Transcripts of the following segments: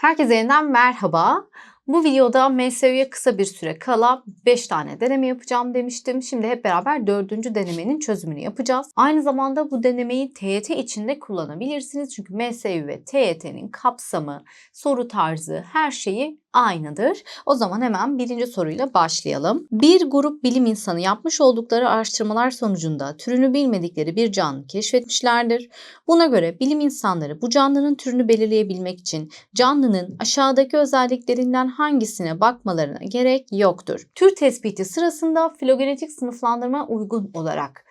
Herkese yeniden merhaba. Bu videoda MSÜ'ye kısa bir süre kala 5 tane deneme yapacağım demiştim. Şimdi hep beraber 4. denemenin çözümünü yapacağız. Aynı zamanda bu denemeyi TYT içinde kullanabilirsiniz. Çünkü MSÜ ve TYT'nin kapsamı, soru tarzı, her şeyi aynıdır. O zaman hemen birinci soruyla başlayalım. Bir grup bilim insanı yapmış oldukları araştırmalar sonucunda türünü bilmedikleri bir canlı keşfetmişlerdir. Buna göre bilim insanları bu canlının türünü belirleyebilmek için canlının aşağıdaki özelliklerinden hangisine bakmalarına gerek yoktur. Tür tespiti sırasında filogenetik sınıflandırma uygun olarak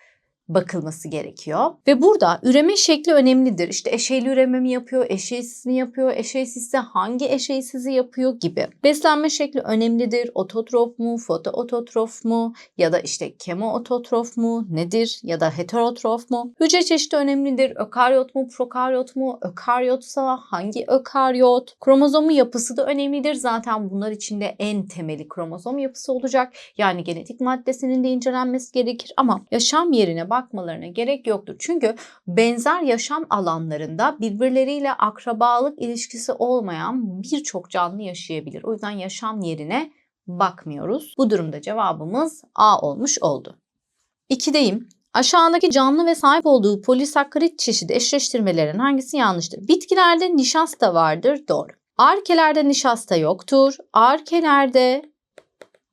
bakılması gerekiyor. Ve burada üreme şekli önemlidir. İşte eşeyli üreme mi yapıyor, eşeysiz mi yapıyor, eşeysizse hangi eşeysizi yapıyor gibi. Beslenme şekli önemlidir. Ototrof mu, fotoototrof mu ya da işte kemoototrof mu nedir ya da heterotrof mu? Hücre çeşidi önemlidir. Ökaryot mu, prokaryot mu? Ökaryotsa hangi ökaryot? Kromozomu yapısı da önemlidir. Zaten bunlar içinde en temeli kromozom yapısı olacak. Yani genetik maddesinin de incelenmesi gerekir ama yaşam yerine bak bakmalarına gerek yoktur. Çünkü benzer yaşam alanlarında birbirleriyle akrabalık ilişkisi olmayan birçok canlı yaşayabilir. O yüzden yaşam yerine bakmıyoruz. Bu durumda cevabımız A olmuş oldu. 2'deyim. Aşağıdaki canlı ve sahip olduğu polisakkarit çeşidi eşleştirmelerin hangisi yanlıştır? Bitkilerde nişasta vardır. Doğru. Arkelerde nişasta yoktur. Arkelerde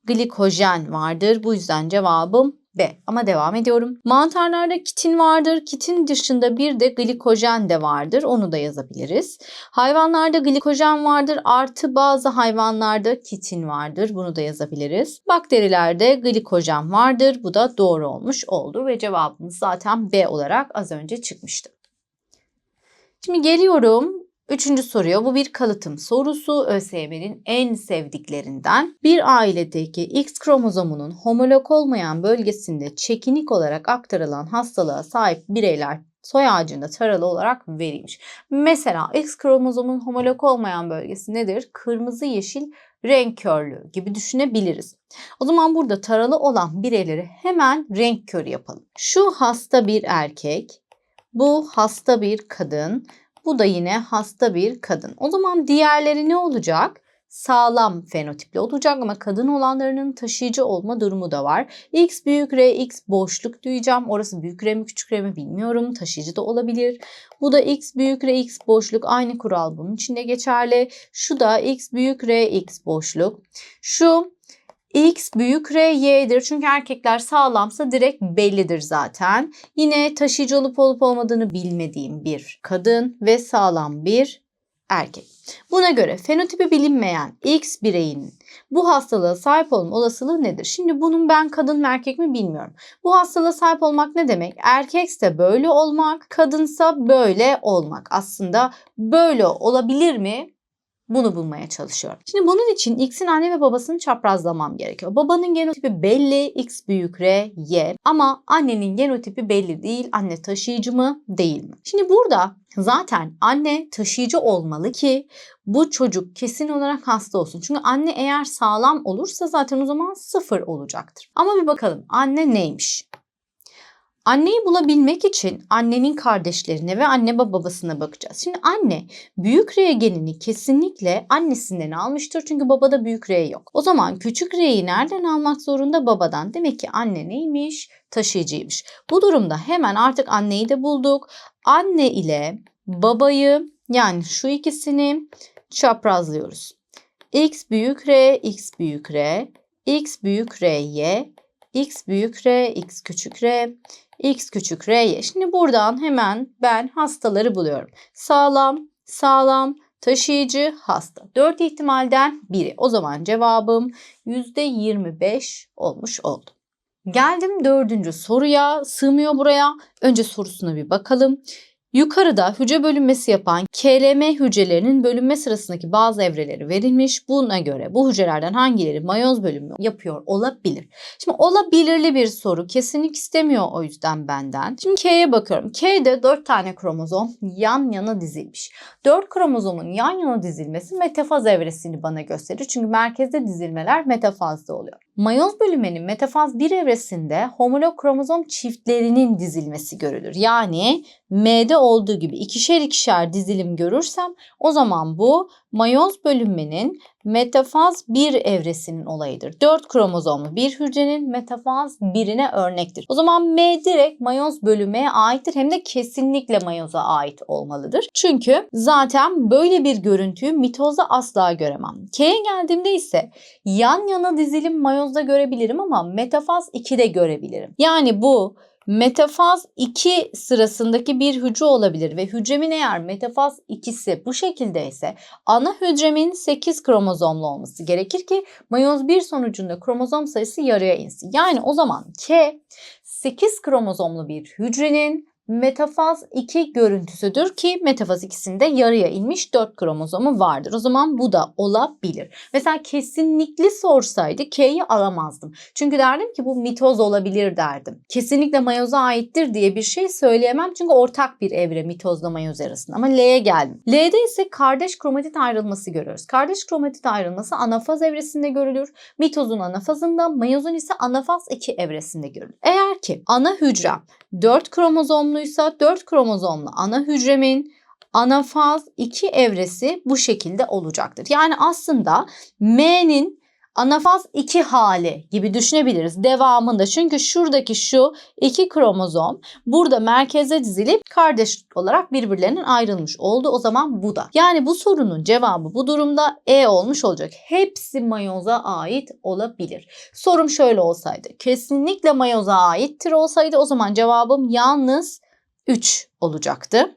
glikojen vardır. Bu yüzden cevabım B. Ama devam ediyorum. Mantarlarda kitin vardır. Kitin dışında bir de glikojen de vardır. Onu da yazabiliriz. Hayvanlarda glikojen vardır. Artı bazı hayvanlarda kitin vardır. Bunu da yazabiliriz. Bakterilerde glikojen vardır. Bu da doğru olmuş oldu ve cevabımız zaten B olarak az önce çıkmıştı. Şimdi geliyorum Üçüncü soruya bu bir kalıtım sorusu ÖSYM'nin en sevdiklerinden. Bir ailedeki X kromozomunun homolog olmayan bölgesinde çekinik olarak aktarılan hastalığa sahip bireyler soy ağacında taralı olarak verilmiş. Mesela X kromozomun homolog olmayan bölgesi nedir? Kırmızı yeşil renk körlüğü gibi düşünebiliriz. O zaman burada taralı olan bireyleri hemen renk körü yapalım. Şu hasta bir erkek, bu hasta bir kadın, bu da yine hasta bir kadın. O zaman diğerleri ne olacak? Sağlam fenotipli olacak ama kadın olanlarının taşıyıcı olma durumu da var. X büyük R, X boşluk duyacağım. Orası büyük R mi küçük R mi bilmiyorum. Taşıyıcı da olabilir. Bu da X büyük R, X boşluk. Aynı kural bunun içinde geçerli. Şu da X büyük R, X boşluk. Şu X büyük R Y'dir. Çünkü erkekler sağlamsa direkt bellidir zaten. Yine taşıyıcı olup olup olmadığını bilmediğim bir kadın ve sağlam bir erkek. Buna göre fenotipi bilinmeyen X bireyin bu hastalığa sahip olma olasılığı nedir? Şimdi bunun ben kadın mı erkek mi bilmiyorum. Bu hastalığa sahip olmak ne demek? Erkekse böyle olmak, kadınsa böyle olmak. Aslında böyle olabilir mi? Bunu bulmaya çalışıyorum. Şimdi bunun için X'in anne ve babasını çaprazlamam gerekiyor. Babanın genotipi belli, X büyük R, Y. Ama annenin genotipi belli değil. Anne taşıyıcı mı, değil mi? Şimdi burada zaten anne taşıyıcı olmalı ki bu çocuk kesin olarak hasta olsun. Çünkü anne eğer sağlam olursa zaten o zaman sıfır olacaktır. Ama bir bakalım anne neymiş? Anneyi bulabilmek için annenin kardeşlerine ve anne babasına bakacağız. Şimdi anne büyük R genini kesinlikle annesinden almıştır çünkü babada büyük R yok. O zaman küçük R'yi nereden almak zorunda? Babadan. Demek ki anne neymiş? Taşıyıcıymış. Bu durumda hemen artık anneyi de bulduk. Anne ile babayı yani şu ikisini çaprazlıyoruz. X büyük R, X büyük R, X büyük R, Y, X büyük R, X küçük R, x küçük r'ye. Şimdi buradan hemen ben hastaları buluyorum. Sağlam, sağlam, taşıyıcı, hasta. 4 ihtimalden biri. O zaman cevabım %25 olmuş oldu. Geldim dördüncü soruya. Sığmıyor buraya. Önce sorusuna bir bakalım. Yukarıda hücre bölünmesi yapan KLM hücrelerinin bölünme sırasındaki bazı evreleri verilmiş. Buna göre bu hücrelerden hangileri mayoz bölünümü yapıyor olabilir? Şimdi olabilirli bir soru. Kesinlik istemiyor o yüzden benden. Şimdi K'ye bakıyorum. K'de 4 tane kromozom yan yana dizilmiş. 4 kromozomun yan yana dizilmesi metafaz evresini bana gösterir. Çünkü merkezde dizilmeler metafazda oluyor. Mayoz bölünmenin metafaz bir evresinde homolog kromozom çiftlerinin dizilmesi görülür. Yani M'de olduğu gibi ikişer ikişer dizilim görürsem o zaman bu mayoz bölünmenin metafaz 1 evresinin olayıdır. 4 kromozomlu bir hücrenin metafaz 1'ine örnektir. O zaman M direkt mayoz bölünmeye aittir hem de kesinlikle mayoza ait olmalıdır. Çünkü zaten böyle bir görüntüyü mitozda asla göremem. K'ye geldiğimde ise yan yana dizilim mayozda görebilirim ama metafaz 2'de görebilirim. Yani bu metafaz 2 sırasındaki bir hücre olabilir ve hücremin eğer metafaz 2'si bu şekilde ise ana hücremin 8 kromozomlu olması gerekir ki mayoz 1 sonucunda kromozom sayısı yarıya insin. Yani o zaman K 8 kromozomlu bir hücrenin metafaz 2 görüntüsüdür ki metafaz 2'sinde yarıya inmiş 4 kromozomu vardır. O zaman bu da olabilir. Mesela kesinlikle sorsaydı K'yi alamazdım. Çünkü derdim ki bu mitoz olabilir derdim. Kesinlikle mayoza aittir diye bir şey söyleyemem. Çünkü ortak bir evre mitozla mayoz arasında. Ama L'ye geldim. L'de ise kardeş kromatit ayrılması görüyoruz. Kardeş kromatit ayrılması anafaz evresinde görülür. Mitozun anafazında, mayozun ise anafaz 2 evresinde görülür. Eğer ki ana hücrem 4 kromozomluysa 4 kromozomlu ana hücremin anafaz 2 evresi bu şekilde olacaktır. Yani aslında M'nin anafaz 2 hali gibi düşünebiliriz devamında. Çünkü şuradaki şu iki kromozom burada merkeze dizilip kardeş olarak birbirlerinden ayrılmış oldu. O zaman bu da. Yani bu sorunun cevabı bu durumda E olmuş olacak. Hepsi mayoza ait olabilir. Sorum şöyle olsaydı. Kesinlikle mayoza aittir olsaydı o zaman cevabım yalnız 3 olacaktı.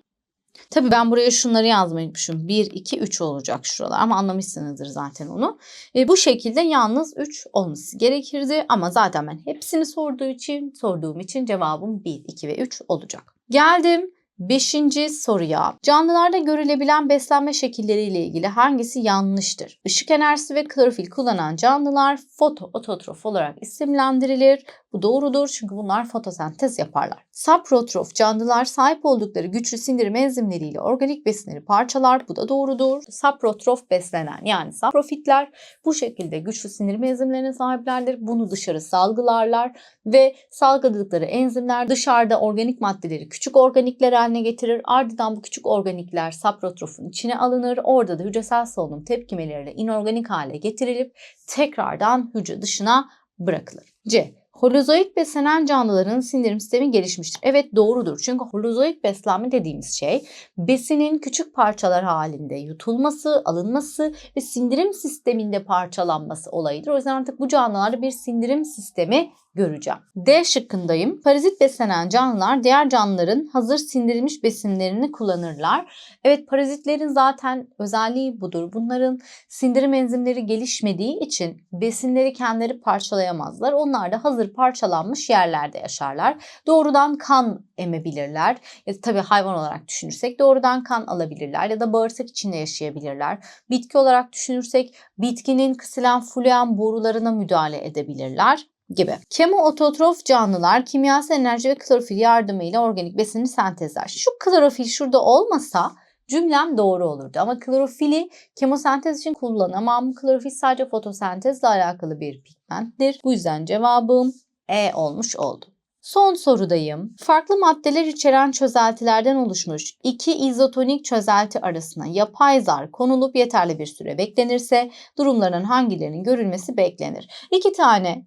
Tabii ben buraya şunları yazmayı unutmuşum. 1, 2, 3 olacak şuralar ama anlamışsınızdır zaten onu. E, bu şekilde yalnız 3 olması gerekirdi ama zaten ben hepsini sorduğu için, sorduğum için cevabım 1, 2 ve 3 olacak. Geldim Beşinci soruya. Canlılarda görülebilen beslenme şekilleriyle ilgili hangisi yanlıştır? Işık enerjisi ve klorofil kullanan canlılar fotoototrof olarak isimlendirilir. Bu doğrudur çünkü bunlar fotosentez yaparlar. Saprotrof canlılar sahip oldukları güçlü sindirim enzimleriyle organik besinleri parçalar. Bu da doğrudur. Saprotrof beslenen yani saprofitler bu şekilde güçlü sindirim enzimlerine sahiplerdir. Bunu dışarı salgılarlar ve salgıladıkları enzimler dışarıda organik maddeleri küçük organikler haline getirir. Ardından bu küçük organikler saprotrofun içine alınır. Orada da hücresel solunum tepkimeleriyle inorganik hale getirilip tekrardan hücre dışına bırakılır. C. Holozoik beslenen canlıların sindirim sistemi gelişmiştir. Evet doğrudur. Çünkü holozoik beslenme dediğimiz şey besinin küçük parçalar halinde yutulması, alınması ve sindirim sisteminde parçalanması olayıdır. O yüzden artık bu canlılarda bir sindirim sistemi göreceğim. D şıkkındayım. Parazit beslenen canlılar diğer canlıların hazır sindirilmiş besinlerini kullanırlar. Evet parazitlerin zaten özelliği budur. Bunların sindirim enzimleri gelişmediği için besinleri kendileri parçalayamazlar. Onlar da hazır parçalanmış yerlerde yaşarlar. Doğrudan kan emebilirler. Ya da tabii hayvan olarak düşünürsek doğrudan kan alabilirler ya da bağırsak içinde yaşayabilirler. Bitki olarak düşünürsek bitkinin kısılan fluyen borularına müdahale edebilirler gibi. Kemoototrof canlılar kimyasal enerji ve klorofil yardımıyla organik besini sentezler. Şu klorofil şurada olmasa cümlem doğru olurdu. Ama klorofili kemosentez için kullanamam. Klorofil sadece fotosentezle alakalı bir pigmenttir. Bu yüzden cevabım E olmuş oldu. Son sorudayım. Farklı maddeler içeren çözeltilerden oluşmuş iki izotonik çözelti arasına yapay zar konulup yeterli bir süre beklenirse durumların hangilerinin görülmesi beklenir? İki tane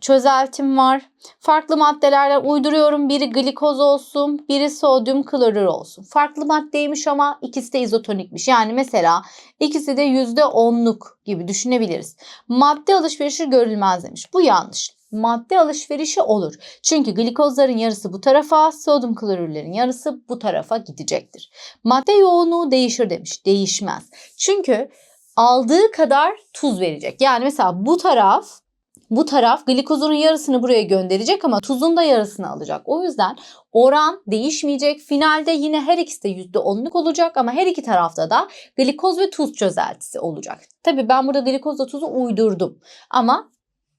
çözeltim var. Farklı maddelerden uyduruyorum. Biri glikoz olsun, biri sodyum klorür olsun. Farklı maddeymiş ama ikisi de izotonikmiş. Yani mesela ikisi de %10'luk gibi düşünebiliriz. Madde alışverişi görülmez demiş. Bu yanlış. Madde alışverişi olur. Çünkü glikozların yarısı bu tarafa, sodyum klorürlerin yarısı bu tarafa gidecektir. Madde yoğunluğu değişir demiş. Değişmez. Çünkü aldığı kadar tuz verecek. Yani mesela bu taraf bu taraf glikozunun yarısını buraya gönderecek ama tuzun da yarısını alacak. O yüzden oran değişmeyecek. Finalde yine her ikisi de %10'luk olacak ama her iki tarafta da glikoz ve tuz çözeltisi olacak. Tabii ben burada glikozla tuzu uydurdum ama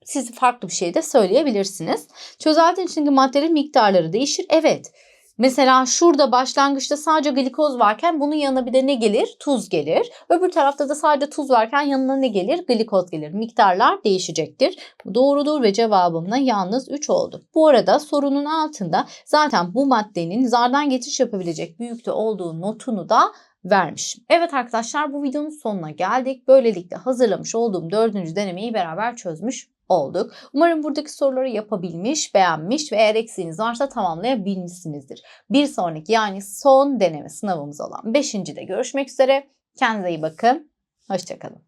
siz farklı bir şey de söyleyebilirsiniz. Çözeltinin içindeki maddelerin miktarları değişir. Evet Mesela şurada başlangıçta sadece glikoz varken bunun yanına bir de ne gelir? Tuz gelir. Öbür tarafta da sadece tuz varken yanına ne gelir? Glikoz gelir. Miktarlar değişecektir. Bu doğrudur ve cevabımla yalnız 3 oldu. Bu arada sorunun altında zaten bu maddenin zardan geçiş yapabilecek büyükte olduğu notunu da vermiş. Evet arkadaşlar bu videonun sonuna geldik. Böylelikle hazırlamış olduğum dördüncü denemeyi beraber çözmüş olduk. Umarım buradaki soruları yapabilmiş, beğenmiş ve eğer eksiğiniz varsa tamamlayabilmişsinizdir. Bir sonraki yani son deneme sınavımız olan 5. de görüşmek üzere. Kendinize iyi bakın. Hoşçakalın.